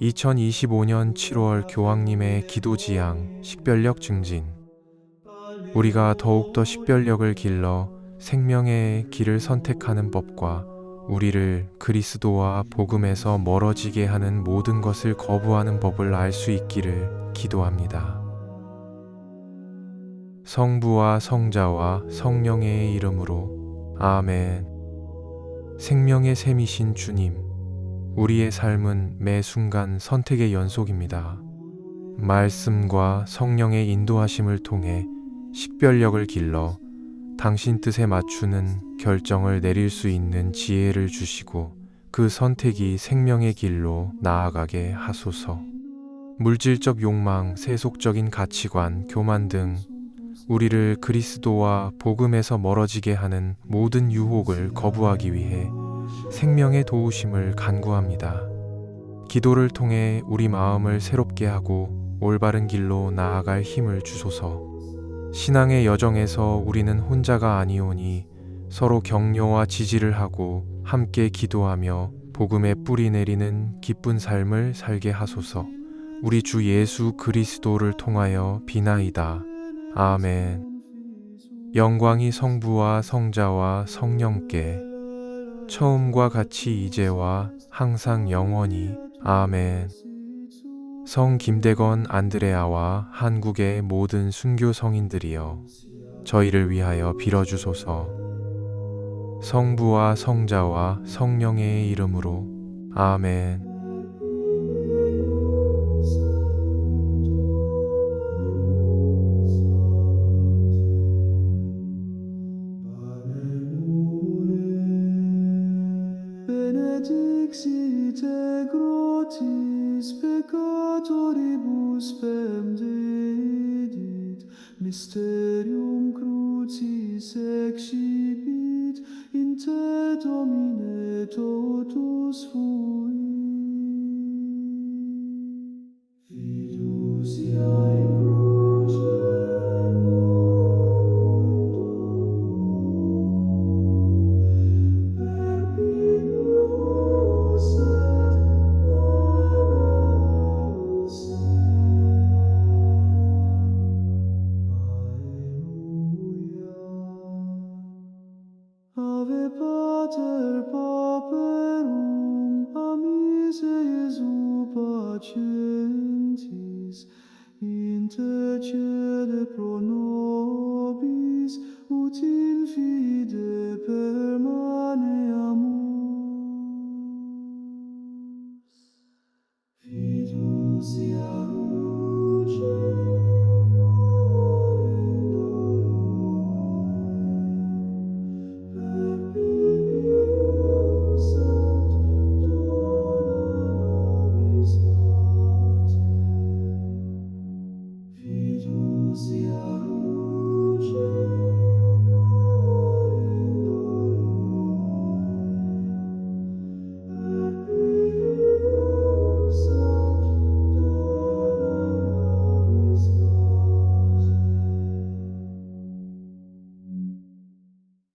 2025년 7월 교황님의 기도 지향 식별력 증진 우리가 더욱더 식별력을 길러 생명의 길을 선택하는 법과 우리를 그리스도와 복음에서 멀어지게 하는 모든 것을 거부하는 법을 알 수 있기를 기도합니다. 성부와 성자와 성령의 이름으로 아멘. 생명의 샘이신 주님, 우리의 삶은 매 순간 선택의 연속입니다. 말씀과 성령의 인도하심을 통해 식별력을 길러 당신 뜻에 맞추는 결정을 내릴 수 있는 지혜를 주시고 그 선택이 생명의 길로 나아가게 하소서. 물질적 욕망, 세속적인 가치관, 교만 등 우리를 그리스도와 복음에서 멀어지게 하는 모든 유혹을 거부하기 위해 생명의 도우심을 간구합니다. 기도를 통해 우리 마음을 새롭게 하고 올바른 길로 나아갈 힘을 주소서. 신앙의 여정에서 우리는 혼자가 아니오니 서로 격려와 지지를 하고 함께 기도하며 복음의 뿌리 내리는 기쁜 삶을 살게 하소서. 우리 주 예수 그리스도를 통하여 비나이다. 아멘. 영광이 성부와 성자와 성령께 처음과 같이 이제와 항상 영원히 아멘. 성 김대건 안드레아와 한국의 모든 순교 성인들이여 저희를 위하여 빌어주소서. 성부와 성자와 성령의 이름으로 아멘. dixit et peccatoribus pem dedit, mysterium crucis excipit, in te domine totus fuit. pater paperum, amice Jesu pace.